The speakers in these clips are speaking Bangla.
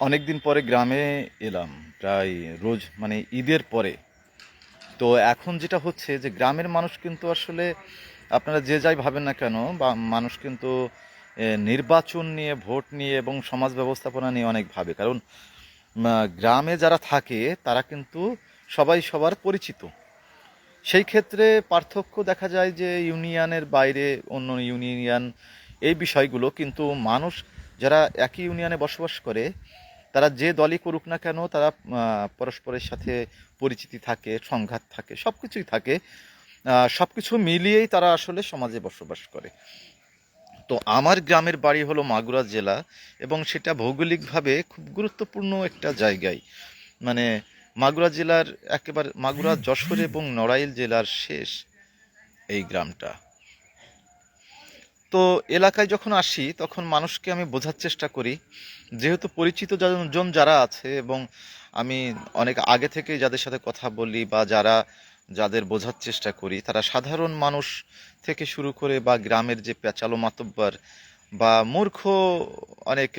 অনেক দিন পরে গ্রামে এলাম, প্রায় রোজ মানে ঈদের পরে। তো এখন যেটা হচ্ছে যে, গ্রামের মানুষ কিন্তু আসলে, আপনারা যে যাই ভাবেন না কেন, বা মানুষ কিন্তু নির্বাচন নিয়ে, ভোট নিয়ে এবং সমাজ ব্যবস্থাপনা নিয়ে অনেক ভাবে। কারণ গ্রামে যারা থাকে, তারা কিন্তু সবাই সবার পরিচিত। সেই ক্ষেত্রে পার্থক্য দেখা যায় যে, ইউনিয়নের বাইরে অন্য ইউনিয়ন, এই বিষয়গুলো কিন্তু মানুষ, যারা একই ইউনিয়নে বসবাস করে তারা যে দলই করুক না কেন, তারা পরস্পরের সাথে পরিচিতি থাকে, সংঘাত থাকে সব কিছুই থাকে। সব কিছু মিলিয়েই তারা আসলে সমাজে বসবাস করে। তো আমার গ্রামের বাড়ি হলো মাগুরা জেলা এবং সেটা ভৌগোলিকভাবে খুব গুরুত্বপূর্ণ একটা জায়গায়। মানে মাগুরা জেলার একেবারে, মাগুরা, যশোর এবং নড়াইল জেলার শেষ এই গ্রামটা। তো এলাকায় যখন আসি, তখন মানুষকে আমি বোঝার চেষ্টা করি। যেহেতু পরিচিত জন- যারা আছে এবং আমি অনেক আগে থেকে যাদের সাথে কথা বলি বা যারা যাদের বোঝার চেষ্টা করি, তারা সাধারণ মানুষ থেকে শুরু করে বা গ্রামের যে পেঁচালো মাতব্বর বা মূর্খ অনেক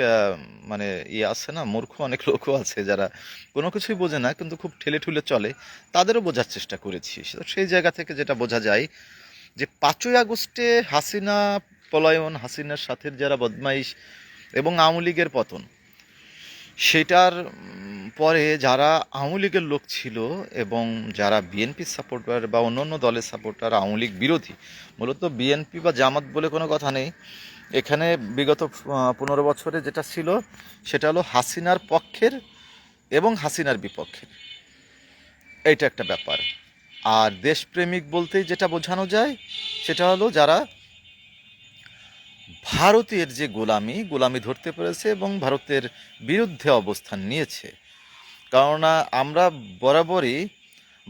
মানে ইয়ে আছে না, মূর্খ অনেক লোকও আছে যারা কোনো কিছুই বোঝে না, কিন্তু খুব ঠেলে ঠুলে চলে, তাদেরও বোঝার চেষ্টা করেছি। সেই জায়গা থেকে যেটা বোঝা যায় যে পাঁচই আগস্টে হাসিনা পলায়ন, হাসিনার সাথে যারা বদমাইশ এবং আওয়ামী লীগের পতন, সেটার পরে যারা আওয়ামী লীগের লোক ছিল এবং যারা বিএনপি সাপোর্টার বা অন্য অন্য দলের সাপোর্টার, আওয়ামী লীগ বিরোধী, মূলত বিএনপি বা জামাত বলে কোনো কথা নেই। এখানে বিগত পনেরো বছরে যেটা ছিল, সেটা হলো হাসিনার পক্ষের এবং হাসিনার বিপক্ষের। এইটা একটা ব্যাপার। আর দেশপ্রেমিক বলতেই যেটা বোঝানো যায়, সেটা হলো যারা ভারতের যে গোলামি গোলামি ধরতে পেরেছে এবং ভারতের বিরুদ্ধে অবস্থান নিয়েছে। কেননা আমরা বরাবরই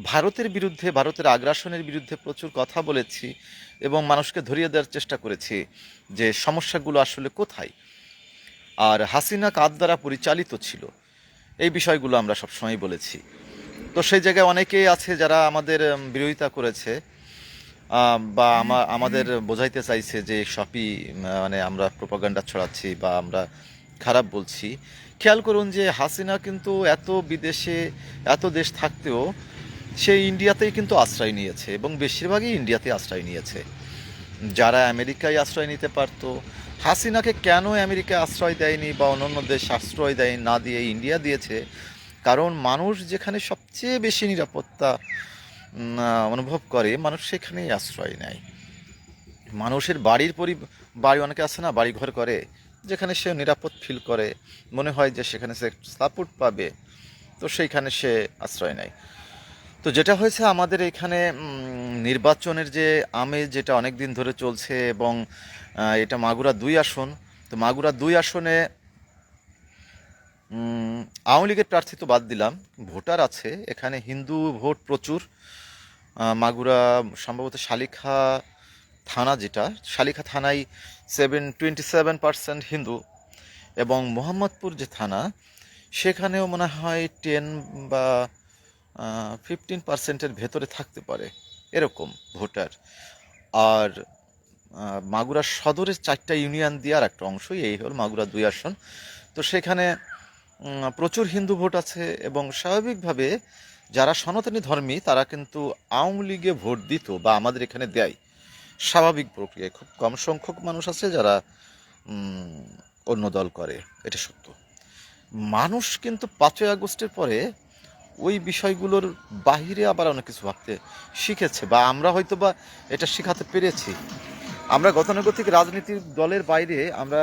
ভারতের বিরুদ্ধে, ভারতের আগ্রাসনের বিরুদ্ধে প্রচুর কথা বলেছি এবং মানুষকে ধরিয়ে দেওয়ার চেষ্টা করেছি যে সমস্যাগুলো আসলে কোথায়। আর হাসিনা কাদ দ্বারা পরিচালিত ছিল। এই বিষয়গুলো আমরা সবসময় বলেছি। তো সেই জায়গায় অনেকেই আছে যারা আমাদের বিরোধিতা করেছে। বা আমা- আমাদের বোঝাইতে চাইছে যে সবই মানে আমরা প্রোপাগান্ডা ছড়াচ্ছি বা আমরা খারাপ বলছি। খেয়াল করুন যে হাসিনা কিন্তু এত বিদেশে, এত দেশ থাকতেও সে ইন্ডিয়াতেই কিন্তু আশ্রয় নিয়েছে এবং বেশিরভাগই ইন্ডিয়াতে আশ্রয় নিয়েছে। যারা আমেরিকায় আশ্রয় নিতে পারতো, হাসিনাকে কেন আমেরিকায় আশ্রয় দেয়নি বা অন্যান্য দেশ আশ্রয় দেয় না দিয়ে ইন্ডিয়া দিয়েছে? কারণ মানুষ যেখানে সবচেয়ে বেশি নিরাপত্তা অনুভব করে, মানুষ সেখানেই আশ্রয় নেয়। মানুষের বাড়ির পরি, বাড়ি অনেকে আছে না বাড়ি ঘর করে, যেখানে সে নিরাপদ ফিল করে, মনে হয় যে সেখানে সে সাপোর্ট পাবে, তো সেইখানে সে আশ্রয় নেয়। তো যেটা হয়েছে আমাদের এখানে নির্বাচনের যে আমেজ যেটা অনেক দিন ধরে চলছে এবং এটা মাগুরা দুই আসন, তো মাগুরা দুই আসনে আওয়ামী লীগের প্রার্থী তো বাদ দিলাম। ভোটার আছে। এখানে হিন্দু ভোট প্রচুর। মাগুরা, সম্ভবত শালিখা থানা যেটা, শালিখা থানায় seven twenty seven percent Hindu. এবং মোহাম্মদপুর যে থানা, সেখানেও মনে হয় টেন বা ফিফটিন পার্সেন্টের ভেতরে থাকতে পারে। এরকম ভোটার। আর মাগুরা সদরের চারটা ইউনিয়ন দেওয়ার একটা অংশই এই হল মাগুরা দুই আসন। তো সেখানে প্রচুর হিন্দু ভোট আছে এবং স্বাভাবিকভাবে যারা সনাতনী ধর্মী, তারা কিন্তু আওয়ামী লীগে ভোট দিত বা আমাদের এখানে দেয়। স্বাভাবিক প্রক্রিয়ায় খুব কম সংখ্যক মানুষ আছে যারা অন্য দল করে, এটা সত্য। মানুষ কিন্তু পাঁচই আগস্টের পরে ওই বিষয়গুলোর বাহিরে আবার অনেক কিছু ভাবতে শিখেছে বা আমরা হয়তো বা এটা শেখাতে পেরেছি। আমরা গতানুগতিক রাজনীতির দলের বাইরে আমরা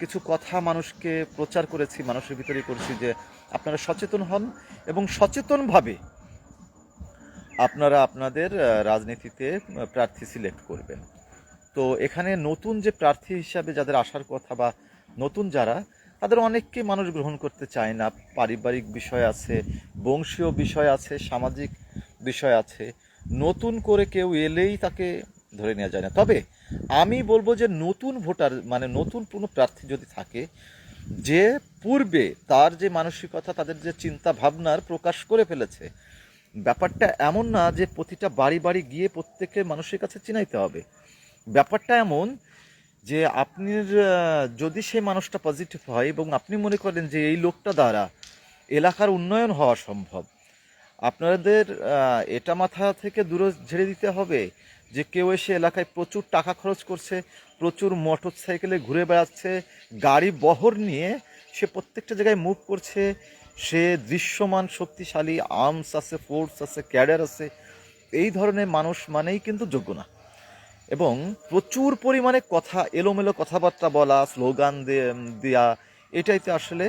কিছু কথা মানুষকে প্রচার করেছি, মানুষের ভিতরে করেছি যে আপনারা সচেতন হন এবং সচেতনভাবে আপনারা আপনাদের রাজনীতিতে প্রার্থী সিলেক্ট করবেন। তো এখানে নতুন যে প্রার্থী হিসাবে যাদের আসার কথা বা নতুন যারা, তাদের অনেককে মানুষ গ্রহণ করতে চায় না। পারিবারিক বিষয় আছে, বংশীয় বিষয় আছে, সামাজিক বিষয় আছে। নতুন করে কেউ এলেই তাকে ধরে নেওয়া যায় না। তবে আমি বলব যে নতুন ভোটার মানে নতুন কোনো প্রার্থী যদি থাকে, যে পূর্বে তার যে মানসিকতা, তাদের যে চিন্তা ভাবনার প্রকাশ করে ফেলেছে, ব্যাপারটা এমন না যে প্রতিটা বাড়ি বাড়ি গিয়ে প্রত্যেকের মানুষের কাছে চিনাইতে হবে। ব্যাপারটা এমন যে আপনার যদি সেই মানুষটা পজিটিভ হয় এবং আপনি মনে করেন যে এই লোকটা দ্বারা এলাকার উন্নয়ন হওয়া সম্ভব, আপনাদের এটা মাথা থেকে দূরে ঝেড়ে দিতে হবে। যে কেউ এসে এলাকায় প্রচুর টাকা খরচ করছে, প্রচুর মোটর সাইকেলে ঘুরে বেড়াচ্ছে, গাড়ি বহর নিয়ে সে প্রত্যেকটা জায়গায় মুভ করছে, সে দৃশ্যমান, শক্তিশালী আর্মস আছে ফোর্স আছে ক্যাডার আছে, এই ধরনের মানুষ মানেই কিন্তু যোগ্য না। এবং প্রচুর পরিমাণে কথা, এলোমেলো কথাবার্তা বলা স্লোগান দেয়া এটাইতে আসলে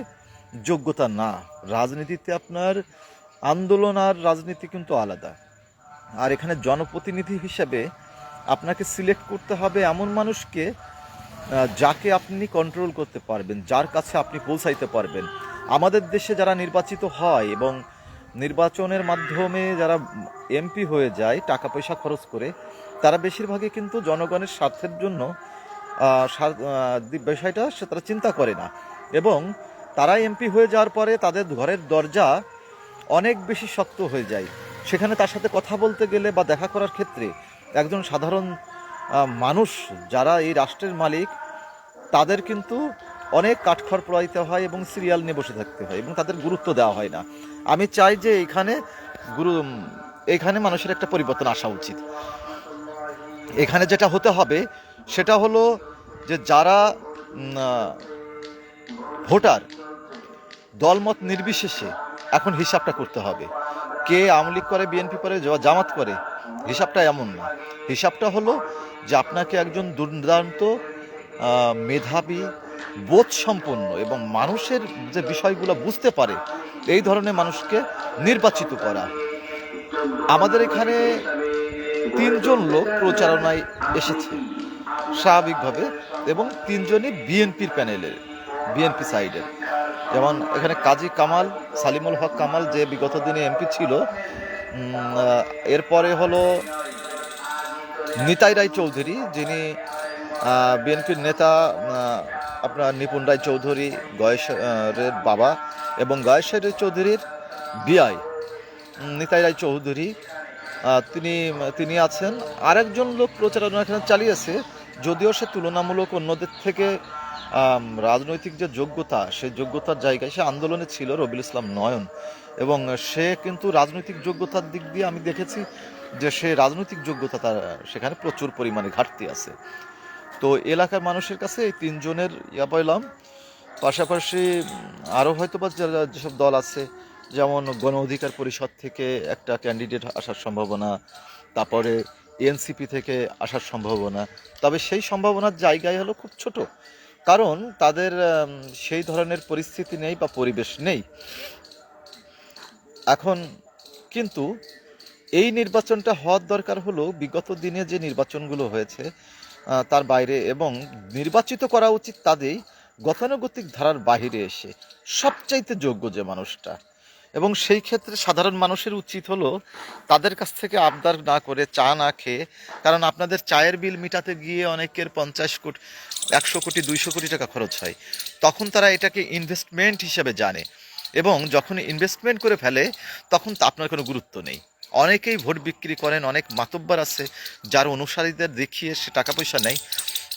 যোগ্যতা না। রাজনীতিতে আপনার আন্দোলন আর রাজনীতি কিন্তু আলাদা। আর এখানে জনপ্রতিনিধি হিসাবে আপনাকে সিলেক্ট করতে হবে এমন মানুষকে যাকে আপনি কন্ট্রোল করতে পারবেন, যার কাছে আপনি পৌঁছাইতে পারবেন। আমাদের দেশে যারা নির্বাচিত হয় এবং নির্বাচনের মাধ্যমে যারা এমপি হয়ে যায়, টাকা পয়সা খরচ করে, তারা বেশিরভাগই কিন্তু জনগণের স্বার্থের জন্য বিষয়টা সে তারা চিন্তা করে না। এবং তারা এমপি হয়ে যাওয়ার পরে তাদের ঘরের দরজা অনেক বেশি শক্ত হয়ে যায়। সেখানে তার সাথে কথা বলতে গেলে বা দেখা করার ক্ষেত্রে একজন সাধারণ মানুষ যারা এই রাষ্ট্রের মালিক, তাদের কিন্তু অনেক কাঠখড় পোড়াইতে হয় এবং সিরিয়াল নিয়ে বসে থাকতে হয় এবং তাদের গুরুত্ব দেওয়া হয় না। আমি চাই যে এখানে গুরু, এখানে মানুষের একটা পরিবর্তন আসা উচিত। এখানে যেটা হতে হবে সেটা হলো যে যারা ভোটার, দলমত নির্বিশেষে এখন হিসাবটা করতে হবে। কে আওয়ামী লীগ করে বিএনপি করে জামাত করে? হিসাবটা এমন না। হিসাবটা হলো যে আপনাকে একজন দুর্দান্ত মেধাবী বোধ সম্পন্ন এবং মানুষের যে বিষয়গুলো বুঝতে পারে, এই ধরনের মানুষকে নির্বাচিত করা। আমাদের এখানে তিনজন লোক প্রচারণায় এসেছে, স্বাভাবিকভাবে, এবং তিনজনই বিএনপির প্যানেলের বিএনপি সাইডের যেমন এখানে কাজী কামাল, সালিমুল হক কামাল যে বিগত দিনে এমপি ছিল এরপরে হলো নিতাই রায় চৌধুরী, যিনি বিএনপির নেতা আপনার নিপুণ রায় চৌধুরী গয়েশের বাবা এবং গয়েশের চৌধুরীর বিআই নিতাই রায় চৌধুরী তিনি তিনি আছেন। আরেকজন লোক প্রচারণা এখানে চালিয়েছে, যদিও সে তুলনামূলক অন্যদের থেকে রাজনৈতিক যে যোগ্যতা সেই যোগ্যতার জায়গায় সে আন্দোলনে ছিল রবিল ইসলাম নয়ন। এবং সে কিন্তু রাজনৈতিক যোগ্যতার দিক দিয়ে আমি দেখেছি যে সে রাজনৈতিক যোগ্যতা তার, সেখানে প্রচুর পরিমাণে ঘাটতি আছে। তো এলাকার মানুষের কাছে এই তিনজনের, ইয়া পাইলাম, পাশাপাশি আরও হয়তো বা যারা- যেসব দল আছে, যেমন গণ অধিকার পরিষদ থেকে একটা ক্যান্ডিডেট আসার সম্ভাবনা, তারপরে এনসিপি থেকে আসার সম্ভাবনা, তবে সেই সম্ভাবনার জায়গায় হলো খুব ছোট। কারণ তাদের সেই ধরনের পরিস্থিতি নেই বা পরিবেশ নেই। এখন কিন্তু এই নির্বাচনটা হওয়ার দরকার হলো বিগত দিনে যে নির্বাচনগুলো হয়েছে তার বাইরে এবং নির্বাচিত করা উচিত তাদেরই গতানুগতিক ধারার বাহিরে এসে সবচাইতে যোগ্য যে মানুষটা। এবং সেই ক্ষেত্রে সাধারণ মানুষের উচিত হলো তাদের কাছ থেকে আবদার না করে চা না খেয়ে, কারণ আপনাদের চায়ের বিল মিটাতে গিয়ে অনেকের পঞ্চাশ কোটি একশো কোটি, দুইশো কোটি টাকা খরচ হয়। তখন তারা এটাকে ইনভেস্টমেন্ট হিসাবে জানে এবং যখন ইনভেস্টমেন্ট করে ফেলে, তখন তা আপনার কোনো গুরুত্ব নেই। অনেকেই ভোট বিক্রি করেন, অনেক মাতব্বার আছে, যার অনুসারীদের দেখিয়ে সে টাকা পয়সা নেয়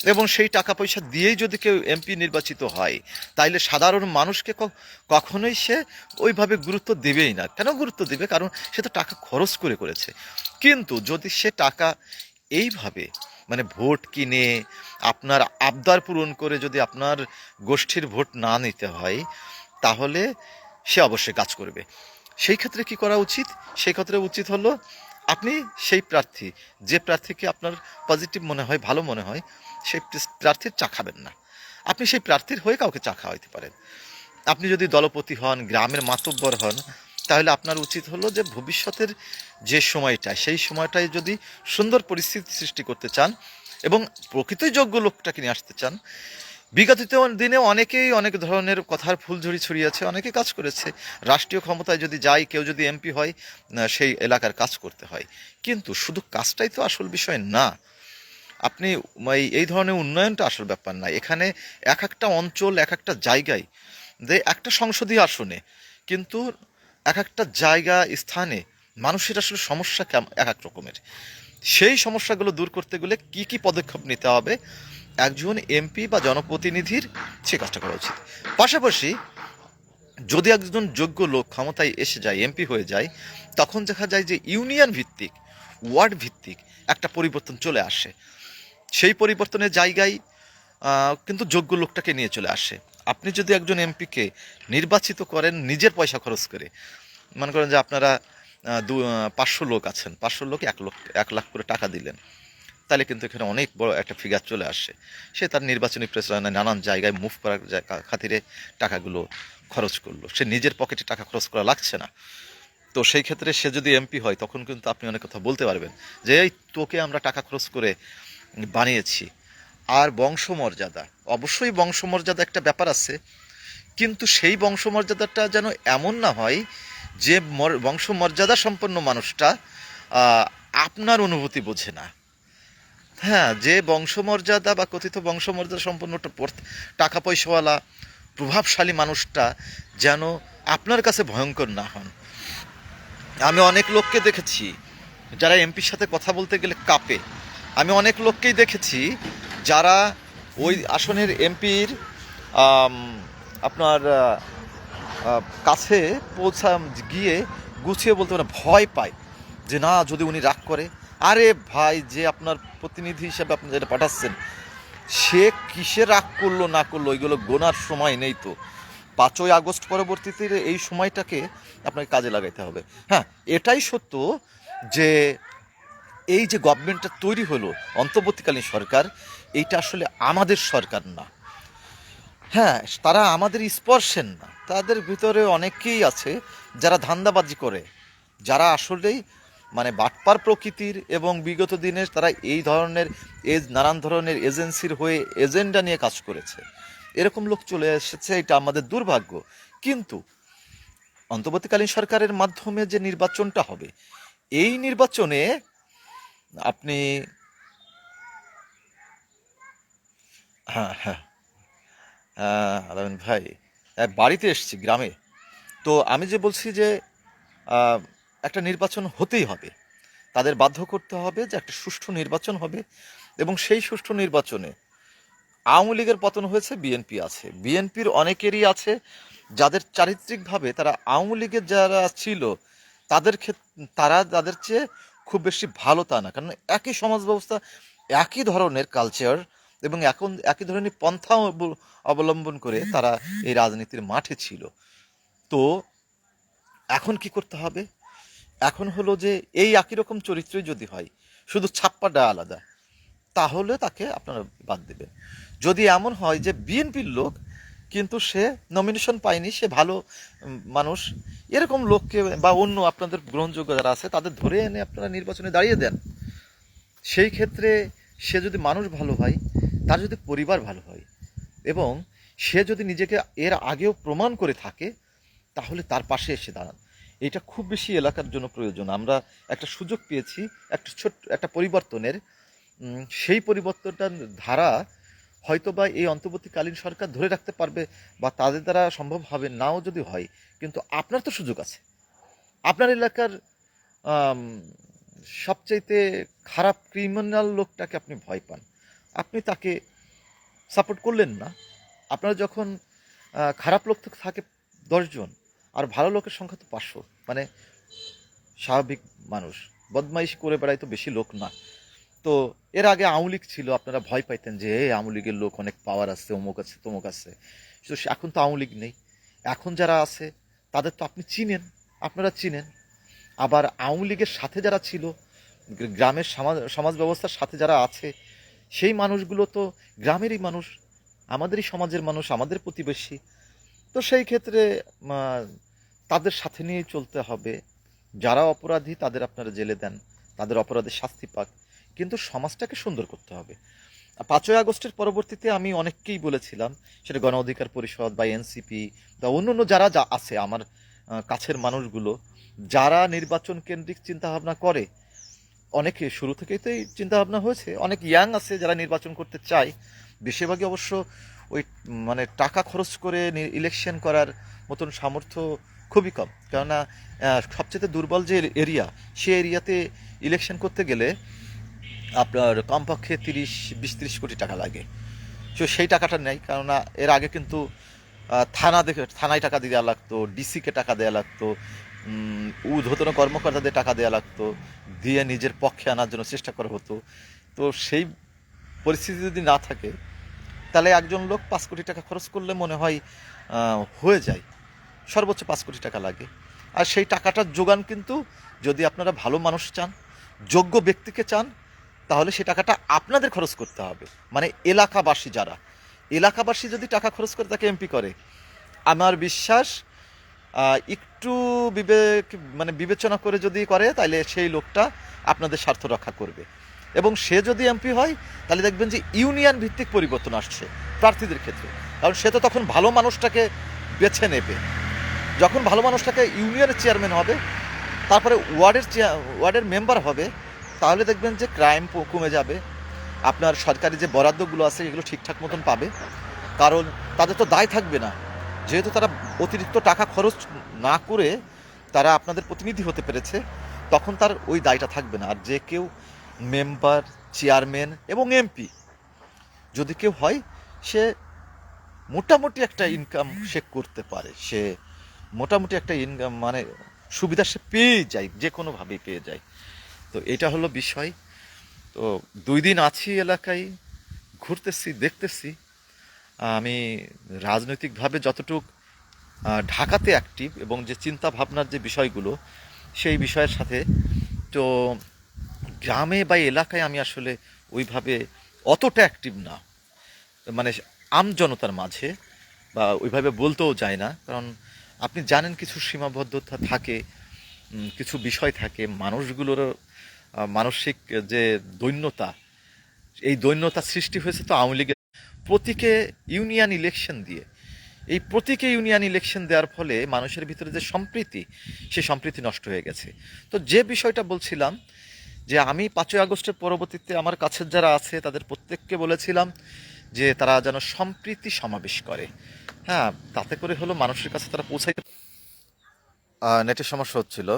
এবং সেই টাকা পয়সা দিয়েই যদি কেউ এমপি নির্বাচিত হয়, তাইলে সাধারণ মানুষকে কখনোই সে ওইভাবে গুরুত্ব দেবেই না। কেন গুরুত্ব দেবে? কারণ সে তো টাকা খরচ করে করেছে। কিন্তু যদি সে টাকা এইভাবে মানে ভোট কিনে আপনার আবদার পূরণ করে যদি আপনার গোষ্ঠীর ভোট না নিতে হয়, তাহলে সে অবশ্যই কাজ করবে। সেই ক্ষেত্রে কি করা উচিত? সেই ক্ষেত্রে উচিত হলো আপনি সেই প্রার্থী, যে প্রার্থীকে আপনার পজিটিভ মনে হয়, ভালো মনে হয়, সেই প্রার্থীর চা খাবেন না। আপনি সেই প্রার্থীর হয়ে কাউকে চা খাওয়াইতে পারেন। আপনি যদি দলপতি হন, গ্রামের মাতব্বর হন তাহলে আপনার উচিত হলো যে ভবিষ্যতের যে সময়টা, সেই সময়টায় যদি সুন্দর পরিস্থিতি সৃষ্টি করতে চান এবং প্রকৃতই যোগ্য লোকটাকে নিয়ে আসতে চান, বিগত দিনে অনেকেই অনেক ধরনের কথার ফুলঝুরি ছড়িয়েছে, অনেকে কাজ করেছে। রাষ্ট্রীয় ক্ষমতায় যদি যাই, কেউ যদি এমপি হয় সেই এলাকার কাজ করতে হয়। কিন্তু শুধু কাজটাই তো আসল বিষয় না। আপনি এই ধরনের উন্নয়নটা আসল ব্যাপার না। এখানে এক একটা অঞ্চল, এক একটা জায়গায় যে একটা সংসদীয় আসনে, কিন্তু এক একটা জায়গা, স্থানে মানুষের আসলে সমস্যা এক এক রকমের। সেই সমস্যাগুলো দূর করতে গেলে কি কি পদক্ষেপ নিতে হবে? একজন এমপি বা জনপ্রতিনিধির সে কাজটা করা উচিত। পাশাপাশি যদি একজন যোগ্য লোক ক্ষমতায় এসে যায়, এমপি হয়ে যায়, তখন দেখা যায় যে ইউনিয়ন ভিত্তিক, ওয়ার্ড ভিত্তিক একটা পরিবর্তন চলে আসে। সেই পরিবর্তনের জায়গায় কিন্তু যোগ্য লোকটাকে নিয়ে চলে আসে। আপনি যদি একজন এমপিকে নির্বাচিত করেন, নিজের পয়সা খরচ করে, মনে করেন যে আপনারা দু পাঁচশো লোক আছেন, পাঁচশো লোক এক লক্ষ এক লাখ করে টাকা দিলেন, তাহলে কিন্তু এখানে অনেক বড় একটা ফিগার চলে আসে সে তার নির্বাচনী প্রচারণায় নানান জায়গায় মুভ করার খাতিরে টাকাগুলো খরচ করল। সে নিজের পকেটে টাকা খরচ করা লাগছে না। তো সেই ক্ষেত্রে সে যদি এমপি হয়, তখন কিন্তু আপনি অনেক কথা বলতে পারবেন যে, এই তোকে আমরা টাকা খরচ করে বানিয়েছি। আর বংশমর্যাদা। অবশ্যই বংশমর্যাদা একটা ব্যাপার আছে, কিন্তু সেই বংশমর্যাদাটা যেন এমন না হয় যে মর- বংশমর্যাদা সম্পন্ন মানুষটা আপনার অনুভূতি বোঝে না। হ্যাঁ যে বংশমর্যাদা বা কথিত বংশমর্যাদা সম্পন্ন একটা টাকা পয়সাওয়ালা প্রভাবশালী মানুষটা যেন আপনার কাছে ভয়ঙ্কর না হন। আমি অনেক লোককে দেখেছি, যারা এমপির সাথে কথা বলতে গেলে কাঁপে। আমি অনেক লোককেই দেখেছি যারা ওই আসনের এমপির আপনার কাছে পৌঁছা, গিয়ে গুছিয়ে বলতে পারে ভয় পায় যে না, যদি উনি রাগ করে, আরে ভাই যে আপনার প্রতিনিধি হিসাবে আপনি যেটা পাঠাচ্ছেন, সে কিসে রাগ করল, না করল, ওইগুলো গোনার সময় নেই তো। পাঁচই আগস্ট পরবর্তীতে এই সময়টাকে আপনাকে কাজে লাগাইতে হবে। হ্যাঁ এটাই সত্য যে এই যে গভর্নমেন্টটা তৈরি হলো, অন্তর্বর্তীকালীন সরকার এইটা আসলে আমাদের সরকার না। হ্যাঁ তারা আমাদের স্পর্শের না। তাদের ভিতরে অনেকেই আছে যারা ধান্দাবাজি করে। যারা আসলেই মানে বাটপার প্রকৃতির এবং বিগত দিনে তারা এই ধরনের এজ, নানান ধরনের এজেন্সির হয়ে এজেন্ডা নিয়ে কাজ করেছে। এরকম লোক চলে এসেছে, এটা আমাদের দুর্ভাগ্য। কিন্তু অন্তর্বর্তীকালীন সরকারের মাধ্যমে যে নির্বাচনটা হবে, এই নির্বাচনে আপনি হ্যাঁ হ্যাঁ। ভাই বাড়িতে এসেছি, গ্রামে। তো আমি যে বলছি যে একটা নির্বাচন হতেই হবে। তাদের বাধ্য করতে হবে যে একটা সুষ্ঠু নির্বাচন হবে এবং সেই সুষ্ঠু নির্বাচনে আওয়ামী লীগের পতন হয়েছে, বিএনপি আছে। বিএনপির অনেকেরই আছে যাদের চারিত্রিকভাবে তারা আওয়ামী লীগের যারা ছিল, তাদের ক্ষেত্রে তারা তাদের চেয়ে খুব বেশি ভালো তা না। কারণ একই সমাজ ব্যবস্থা, একই ধরনের কালচার এবং এখন একই ধরনের পন্থা অব- অবলম্বন করে তারা এই রাজনীতির মাঠে ছিল। তো এখন কি করতে হবে? এখন হলো যে এই একই রকম চরিত্রই যদি হয়, শুধু ছাপ্পাটা আলাদা, তাহলে তাকে আপনারা বাদ দেবেন। যদি এমন হয় যে বিএনপির লোক কিন্তু সে নমিনেশন পায়নি, সে ভালো মানুষ, এরকম লোককে বা অন্য আপনাদের গ্রহণযোগ্য যারা আছে, তাদের ধরে এনে আপনারা নির্বাচনে দাঁড়িয়ে দেন। সেই ক্ষেত্রে সে যদি মানুষ ভালো হয় তার যদি পরিবার ভালো হয় এবং সে যদি নিজেকে এর আগেও প্রমাণ করে থাকে, তাহলে তার পাশে এসে দাঁড়ান। এটা খুব বেশি এলাকার জন্য প্রয়োজন। আমরা একটা সুযোগ পেয়েছি, একটা ছোট্ট, একটা পরিবর্তনের। সেই পরিবর্তনটার ধারা হয়তো বা এই অন্তর্বর্তীকালীন সরকার ধরে রাখতে পারবে বা তাদের দ্বারা সম্ভব হবে নাও যদি হয়, কিন্তু আপনার তো সুযোগ আছে। আপনার এলাকার সবচাইতে খারাপ ক্রিমিনাল লোকটাকে আপনি ভয় পান। আপনি তাকে সাপোর্ট করলেন না। আপনারা যখন খারাপ লোক তো থাকে দশজন আর ভালো লোকের সংখ্যা তো পাঁচশো। মানে স্বাভাবিক মানুষ, বদমাইশ করে বেড়ায় তো বেশি লোক না। তো এর আগে আওয়ামী ছিল, আপনারা ভয় পাইতেন যে, এই আওয়ামী লোক অনেক পাওয়ার আছে, অমুক আছে, তমুক আছে। তো এখন তো আওয়ামী নেই। এখন যারা আছে, তাদের তো আপনি চিনেন, আপনারা চিনেন। আবার আওয়ামী লীগের সাথে যারা ছিল, গ্রামের সমাজ সমাজ ব্যবস্থার সাথে যারা আছে সেই মানুষগুলো তো গ্রামেরই মানুষ, আমাদেরই সমাজের মানুষ, আমাদের প্রতিবেশী। তো সেই ক্ষেত্রে তাদের সাথে নিয়ে চলতে হবে। যারা অপরাধী, তাদের আপনারা জেলে দেন, তাদের অপরাধের শাস্তি পাক। কিন্তু সমাজটাকে সুন্দর করতে হবে। পাঁচই আগস্টের পরবর্তীতে আমি অনেককেই বলেছিলাম, সেটা গণ অধিকার পরিষদ বা এনসিপি বা অন্য অন্য যারা যা আছে, আমার কাছের মানুষগুলো, যারা নির্বাচন কেন্দ্রিক চিন্তাভাবনা করে অনেকে শুরু থেকেই তো এই চিন্তাভাবনা হয়েছে। অনেক ইয়াং আছে যারা নির্বাচন করতে চায়। বেশিরভাগই অবশ্য ওই মানে টাকা খরচ করে ইলেকশন করার মতন সামর্থ্য খুবই কম। কেননা সবচেয়ে দুর্বল যে এরিয়া সে এরিয়াতে ইলেকশন করতে গেলে আপনার কমপক্ষে তিরিশ, বিশ, তিরিশ কোটি টাকা লাগে। তো সেই টাকাটা নেই, কেননা এর আগে কিন্তু থানা দেখে, থানায় টাকা দেওয়া লাগতো ডিসিকে টাকা দেওয়া লাগতো ঊর্ধ্বতন কর্মকর্তাদের টাকা দেওয়া লাগতো, দিয়ে নিজের পক্ষে আনার জন্য চেষ্টা করা হতো। তো সেই পরিস্থিতি যদি না থাকে, তাহলে একজন লোক পাঁচ কোটি টাকা খরচ করলে মনে হয় হয়ে যায়। সর্বোচ্চ পাঁচ কোটি টাকা লাগে। আর সেই টাকাটার যোগান কিন্তু যদি আপনারা ভালো মানুষ চান, যোগ্য ব্যক্তিকে চান, তাহলে সেই টাকাটা আপনাদের খরচ করতে হবে। মানে এলাকাবাসী যারা। এলাকাবাসী যদি টাকা খরচ করে তাকে এমপি করে, আমার বিশ্বাস একটু বিবেক মানে বিবেচনা করে যদি করে তাহলে সেই লোকটা আপনাদের স্বার্থ রক্ষা করবে। এবং সে যদি এমপি হয়, তাহলে দেখবেন যে ইউনিয়ন ভিত্তিক পরিবর্তন আসছে প্রার্থীদের ক্ষেত্রে। কারণ সে তো তখন ভালো মানুষটাকে বেছে নেবে। যখন ভালো মানুষটাকে ইউনিয়নের চেয়ারম্যান হবে, তারপরে ওয়ার্ডের ওয়ার্ডের মেম্বার হবে, তাহলে দেখবেন যে ক্রাইম কমে যাবে। আপনার সরকারি যে বরাদ্দগুলো আছে, এগুলো ঠিকঠাক মতন পাবে। কারণ তাদের তো দায় থাকবে না। যেহেতু তারা অতিরিক্ত টাকা খরচ না করে তারা আপনাদের প্রতিনিধি হতে পেরেছে, তখন তার ওই দায়টা থাকবে না। আর যে কেউ মেম্বার, চেয়ারম্যান এবং এমপি, যদি কেউ হয়, সে মোটামুটি একটা ইনকাম সে করতে পারে। সে মোটামুটি একটা ইনকাম মানে সুবিধা সে পেয়ে যায়, যে কোনোভাবেই পেয়ে যায়। তো এটা হলো বিষয়। তো দুই দিন আছি এলাকায়, ঘুরতেছি, দেখতেছি। আমি রাজনৈতিকভাবে যতটুক ঢাকাতে অ্যাক্টিভ এবং যে চিন্তা ভাবনার যে বিষয়গুলো, সেই বিষয়ের সাথে তো গ্রামে বা এলাকায় আমি আসলে ওইভাবে অতটা অ্যাক্টিভ না। মানে আমজনতার মাঝে বা ওইভাবে বলতেও যায় না। কারণ আপনি জানেন কিছু সীমাবদ্ধতা থাকে কিছু বিষয় থাকে মানুষগুলোর মানসিক যে দৈন্যতা, এই দৈন্যতা সৃষ্টি হয়েছে তো আওয়ামী লীগের প্রতীকে ইউনিয়ন ইলেকশন দিয়ে। এই প্রতীকে ইউনিয়ন ইলেকশন দেওয়ার ফলে মানুষের ভিতরে যে সম্প্রীতি, সেই সম্প্রীতি নষ্ট হয়ে গেছে। তো যে বিষয়টা বলছিলাম, যে আমি পাঁচই আগস্টের পরবর্তীতে আমার কাছের যারা আছে, তাদের প্রত্যেককে বলেছিলাম যে তারা যেন সম্প্রীতি সমাবেশ করে। হ্যাঁ তাতে করে হলো মানুষের কাছে তারা পৌঁছাইতে নেটের সমস্যা হচ্ছিল।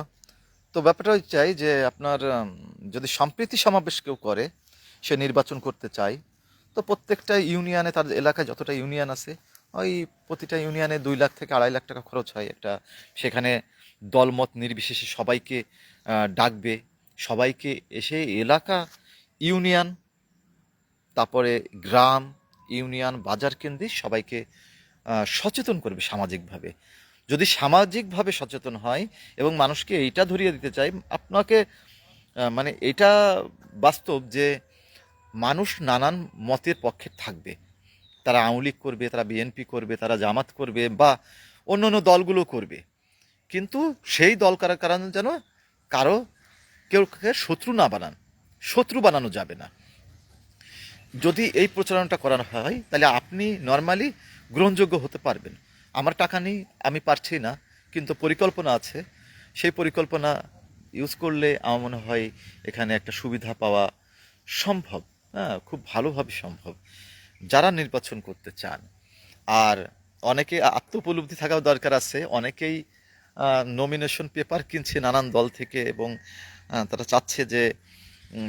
তো ব্যাপারটা চাই যে আপনার, যদি সম্প্রীতি সমাবেশ কেউ করে, সে নির্বাচন করতে চায় তো প্রত্যেকটা ইউনিয়নে তার এলাকায় যতটা ইউনিয়ন আছে, ওই প্রতিটা ইউনিয়নে দুই লাখ থেকে আড়াই লাখ টাকা খরচ হয় একটা। সেখানে দলমত নির্বিশেষে সবাইকে ডাকবে। সবাইকে এসে এলাকা, ইউনিয়ন, তারপরে গ্রাম, ইউনিয়ন, বাজার কেন্দ্রিক সবাইকে সচেতন করবে সামাজিকভাবে। যদি সামাজিকভাবে সচেতন হয় এবং মানুষকে এইটা ধরিয়ে দিতে চাই আপনাকে মানে এটা বাস্তব যে মানুষ নানান মতের পক্ষে থাকবে। তারা আওয়ামী করবে, তারা বিএনপি করবে, তারা জামাত করবে বা অন্য অন্য দলগুলো করবে। কিন্তু সেই দল কারা কারণ যেন কারও কেউ শত্রু না বানান, শত্রু বানানো যাবে না। যদি এই প্রচারণাটা করানো হয়, তাহলে আপনি নর্মালি গ্রহণযোগ্য হতে পারবেন। আমার টাকা নেই, আমি পারছি না, কিন্তু পরিকল্পনা আছে। সেই পরিকল্পনা ইউজ করলে আমার মনে হয় এখানে একটা সুবিধা পাওয়া সম্ভব। হ্যাঁ খুব ভালোভাবে সম্ভব। যারা নির্বাচন করতে চান, আর অনেকে আত্মোপলব্ধি থাকাও দরকার আছে, অনেকেই নমিনেশন পেপার কিনছে নানান দল থেকে এবং তারা চাচ্ছে যে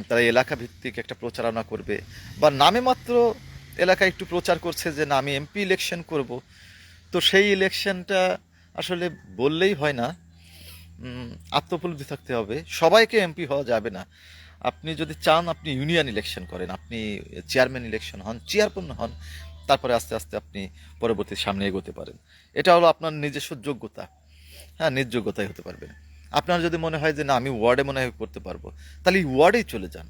তারা এলাকা ভিত্তিক একটা প্রচারণা করবে। বা নামে মাত্র এলাকায় একটু প্রচার করছে যে, না, আমি এমপি ইলেকশন করব। তো সেই ইলেকশনটা আসলে বললেই হয় না। আত্মোপলব্ধি থাকতে হবে। সবাইকে এমপি হওয়া যাবে না। আপনি যদি চান, আপনি ইউনিয়ন ইলেকশন করেন, আপনি চেয়ারম্যান ইলেকশন হন চেয়ারম্যান হন, তারপরে আস্তে আস্তে আপনি পরবর্তী সামনে এগোতে পারেন। এটা হলো আপনার নিজস্ব যোগ্যতা। হ্যাঁ নিজ যোগ্যতাই হতে পারবেন। আপনার যদি মনে হয় যে, না, আমি ওয়ার্ডে মনে হয় করতে পারব, তাহলে এই ওয়ার্ডেই চলে যান।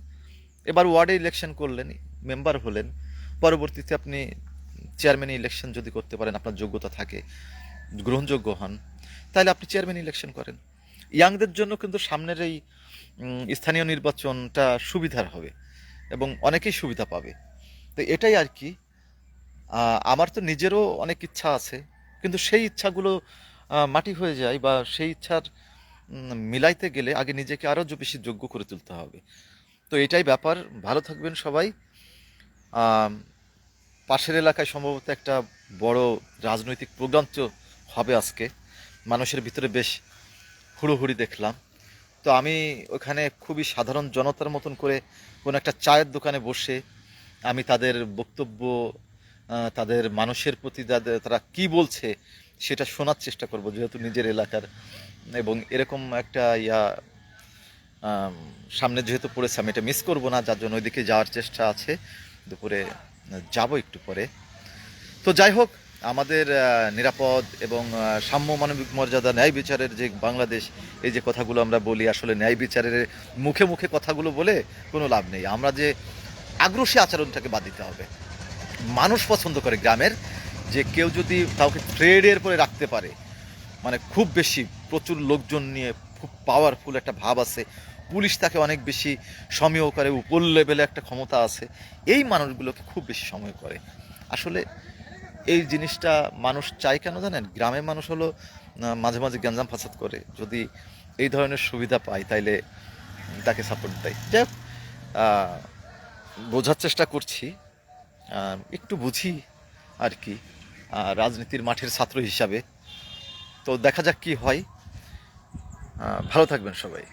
এবার ওয়ার্ডে ইলেকশন করলেন মেম্বার হলেন, পরবর্তীতে আপনি চেয়ারম্যান ইলেকশন যদি করতে পারেন, আপনার যোগ্যতা থাকে, গ্রহণযোগ্য হন, তাহলে আপনি চেয়ারম্যান ইলেকশন করেন। ইয়াংদের জন্য কিন্তু সামনের এই স্থানীয় নির্বাচনটা সুবিধার হবে এবং অনেকেই সুবিধা পাবে। তো এটাই আর কি। আমার তো নিজেরও অনেক ইচ্ছা আছে, কিন্তু সেই ইচ্ছাগুলো মাটি হয়ে যায় বা সেই ইচ্ছার মিলাইতে গেলে আগে নিজেকে আরও বেশি যোগ্য করে তুলতে হবে। তো এটাই ব্যাপার। ভালো থাকবেন সবাই। পাশের এলাকায় সম্ভবত একটা বড় রাজনৈতিক প্রোগ্রাম হবে আজকে। মানুষের ভিতরে বেশ হুড়োহুড়ি দেখলাম। তো আমি ওখানে খুবই সাধারণ জনতার মতন করে কোনো একটা চায়ের দোকানে বসে আমি তাদের বক্তব্য তাদের মানুষের প্রতি যাদের, তারা কি বলছে সেটা শোনার চেষ্টা করব যেহেতু নিজের এলাকার। এবং এরকম একটা ইয়া সামনে যেহেতু পড়েছে, আমি এটা মিস করব না, যার জন্য ওইদিকে যাওয়ার চেষ্টা আছে। দুপুরে যাব একটু পরে। তো যাই হোক আমাদের নিরাপদ এবং সাম্য মানবিক মর্যাদা ন্যায় বিচারের যে বাংলাদেশ, এই যে কথাগুলো আমরা বলি, আসলে ন্যায় বিচারের মুখে মুখে কথাগুলো বলে কোনো লাভ নেই। আমরা যে আগ্রাসী আচরণটাকে বাদ দিতে হবে। মানুষ পছন্দ করে গ্রামের, যে কেউ যদি কাউকে ট্রেডের পরে রাখতে পারে মানে খুব বেশি প্রচুর লোকজন নিয়ে খুব পাওয়ারফুল একটা ভাব আছে, পুলিশ তাকে অনেক বেশি সময় করে, উপর লেভেলে একটা ক্ষমতা আছে, এই মানুষগুলোকে খুব বেশি সময় করে। আসলে এই জিনিসটা মানুষ চায় কেন জানেন? গ্রামের মানুষ হলো মাঝে মাঝে গ্যাঞ্জাম ফাসাদ করে। যদি এই ধরনের সুবিধা পায়, তাইলে তাকে সাপোর্ট দেয়। যাই বোঝার চেষ্টা করছি। একটু বুঝি আর কি রাজনীতির মাঠের ছাত্র হিসাবে। তো দেখা যাক কি হয়। ভালো থাকবেন সবাই।